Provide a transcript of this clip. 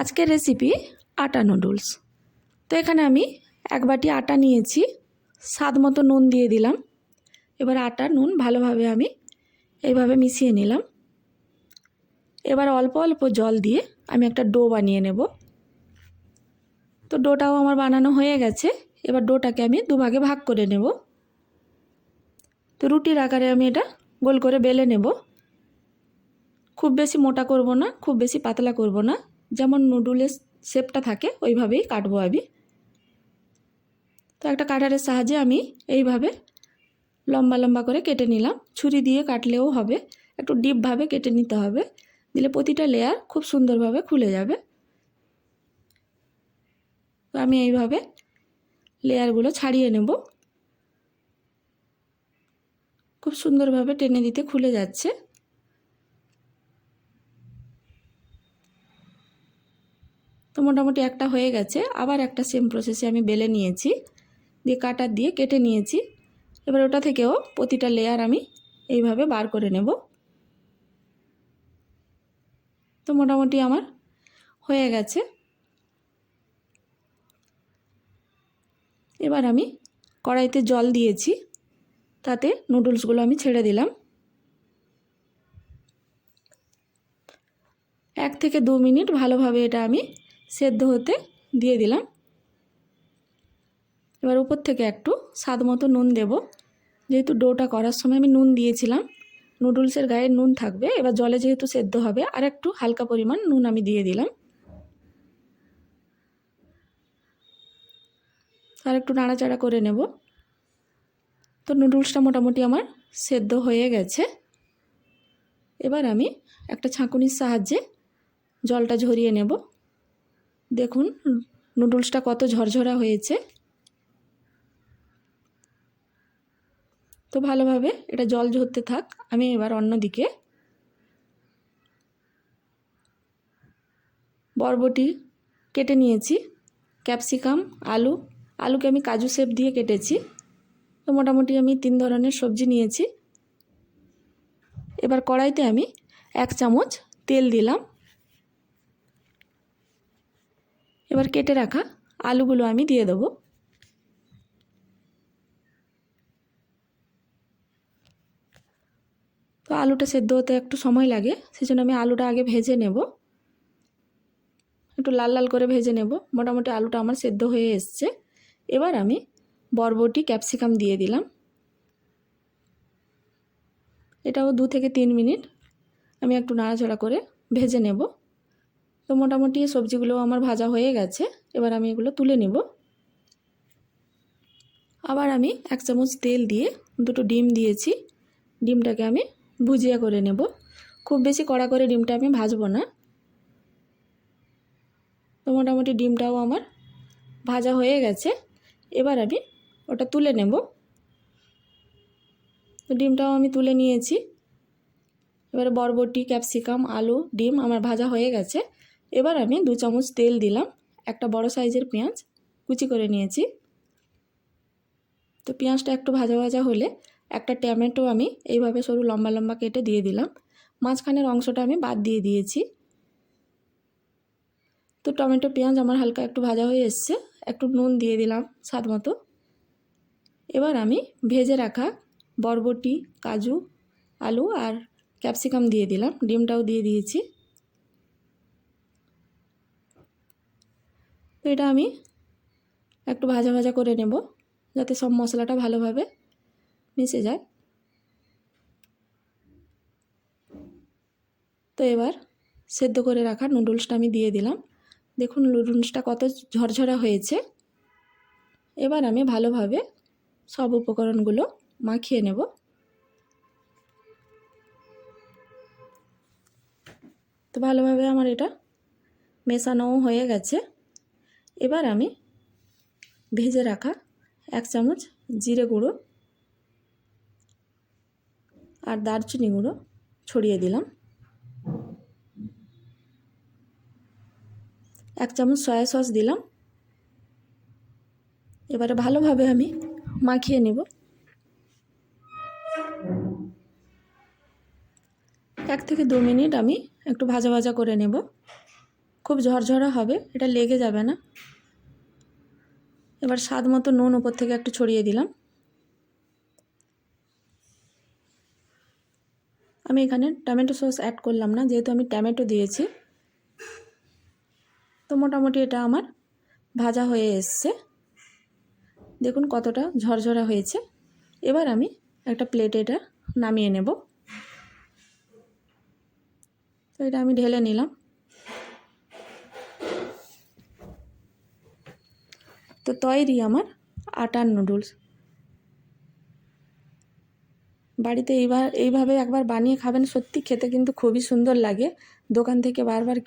আজকের রেসিপি আটা নুডলস তো এখানে আমি এক বাটি আটা নিয়েছি, স্বাদ মতো নুন দিয়ে দিলাম। এবার আটা, নুন ভালোভাবে আমি এইভাবে মিশিয়ে নিলাম। এবার অল্প অল্প জল দিয়ে আমি একটা ডো বানিয়ে নেব। তো ডোটাও আমার বানানো হয়ে গেছে, এবার ডোটাকে আমি দুভাগে ভাগ করে নেব। তো রুটির আকারে আমি এটা গোল করে বেলে নেব। খুব বেশি মোটা করব না, খুব বেশি পাতলা করব না। যেমন নুডলের শেপটা থাকে, ওইভাবেই কাটবো আমি। তো একটা কাটারের সাহায্যে আমি এইভাবে লম্বা লম্বা করে কেটে নিলাম। ছুরি দিয়ে কাটলেও হবে, একটু ডিপভাবে কেটে নিতে হবে, দিলে প্রতিটা লেয়ার খুব সুন্দরভাবে খুলে যাবে। তো আমি এইভাবে লেয়ারগুলো ছাড়িয়ে নেব। খুব সুন্দরভাবে টেনে দিতে খুলে যাচ্ছে। মোটামুটি একটা হয়ে গেছে, আবার একটা সেম প্রসেসে আমি বেলে নিয়েছি, দিয়ে কাটার দিয়ে কেটে নিয়েছি। এবার ওটা থেকেও প্রতিটা লেয়ার আমি এইভাবে বার করে নেব। তো মোটামুটি আমার হয়ে গেছে। এবার আমি কড়াইতে জল দিয়েছি, তাতে নুডলসগুলো আমি ছেড়ে দিলাম। এক থেকে দু মিনিট ভালোভাবে এটা আমি সেদ্ধ হতে দিয়ে দিলাম। এবার উপর থেকে একটু স্বাদ মতো নুন দেব। যেহেতু ডোটা করার সময় আমি নুন দিয়েছিলাম, নুডলসের গায়ে নুন থাকবে। এবার জলে যেহেতু সেদ্ধ হবে, আর একটু হালকা পরিমাণ নুন আমি দিয়ে দিলাম। আর একটু নাড়াচাড়া করে নেব। তো নুডলসটা মোটামুটি আমার সেদ্ধ হয়ে গেছে। এবার আমি একটা ছাঁকুনির সাহায্যে জলটা ঝরিয়ে নেব। দেখুন নুডলসটা কত ঝরঝরা হয়েছে। তো ভালোভাবে এটা জল ঝরতে থাক, আমি এবার অন্যদিকে বরবটি কেটে নিয়েছি, ক্যাপসিকাম, আলু, আলুকে আমি কাজু সেপ দিয়ে কেটেছি। তো মোটামুটি আমি তিন ধরনের সবজি নিয়েছি। এবার কড়াইতে আমি এক চামচ তেল দিলাম। এবার কেটে রাখা আলুগুলো আমি দিয়ে দেবো। তো আলুটা সেদ্ধ হতে একটু সময় লাগে, সেজন্য আমি আলুটা আগে ভেজে নেব। একটু লাল লাল করে ভেজে নেব, মোটামুটি আলুটা আমার সেদ্ধ হয়ে এসছে। এবার আমি বরবটি, ক্যাপসিকাম দিয়ে দিলাম। এটাও দু থেকে তিন মিনিট আমি একটু নাড়াচাড়া করে ভেজে নেব। তো মোটামুটি সবজিগুলো আমার ভাজা হয়ে গেছে। এবার আমি এগুলো তুলে নেব। আবার আমি এক চামচ তেল দিয়ে দুটো ডিম দিয়েছি। ডিমটাকে আমি ভুজিয়া করে নেব। খুব বেশি কড়া করে ডিমটা আমি ভাজবো না। তো মোটামুটি ডিমটাও আমার ভাজা হয়ে গেছে। এবার আমি ওটা তুলে নেব। তো ডিমটাও আমি তুলে নিয়েছি। এবারে বরবটি, ক্যাপসিকাম, আলু, ডিম আমার ভাজা হয়ে গেছে। এবার আমি দু চামচ তেল দিলাম, একটা বড় সাইজের পেঁয়াজ কুচি করে নিয়েছি। তো পেঁয়াজটা একটু ভাজা ভাজা হলে একটা টমেটো আমি এইভাবে সরু লম্বা লম্বা কেটে দিয়ে দিলাম। মাঝখানের অংশটা আমি বাদ দিয়ে দিয়েছি। তো টমেটো পেঁয়াজ আমার হালকা একটু ভাজা হয়ে এসছে, একটু নুন দিয়ে দিলাম স্বাদ মতো। এবার আমি ভেজে রাখা বরবটি, কাজু, আলু আর ক্যাপসিকাম দিয়ে দিলাম, ডিমটাও দিয়ে দিয়েছি। এটা আমি একটু ভাজা ভাজা করে নেব যাতে সব মশলাটা ভালোভাবে মিশে যায়। তো এবার সেদ্ধ করে রাখা নুডলসটা আমি দিয়ে দিলাম। দেখুন নুডলসটা কত ঝরঝরা হয়েছে। এবার আমি ভালোভাবে সব উপকরণগুলো মাখিয়ে নেব। তো ভালোভাবে আমার এটা মেশানোও হয়ে গেছে। এবার আমি ভেজে রাখা এক চামচ জিরে গুঁড়ো আর দারচিনি গুঁড়ো ছড়িয়ে দিলাম। এক চামচ সয়া সস দিলাম। এবারে ভালোভাবে আমি মাখিয়ে নেব। এক থেকে দু মিনিট আমি একটু ভাজা ভাজা করে নেব। খুব ঝরঝরা হবে, এটা লেগে যাবে না। এবার স্বাদ মতো নুন উপর থেকে একটু ছড়িয়ে দিলাম। আমি এখানে টমেটো সস অ্যাড করলাম না, যেহেতু আমি টমেটো দিয়েছি। তো মোটামুটি এটা আমার ভাজা হয়ে এসছে। দেখুন কতটা ঝরঝরা হয়েছে। এবার আমি একটা প্লেটে এটা নামিয়ে নেব। তো এটা আমি ঢেলে নিলাম। তো তৈরি আমার আটার নুডলস বাড়িতে এইবার, এইভাবে একবার বানিয়ে খাবেন, সত্যি খেতে কিন্তু খুবই সুন্দর লাগে। দোকান থেকে বারবার কি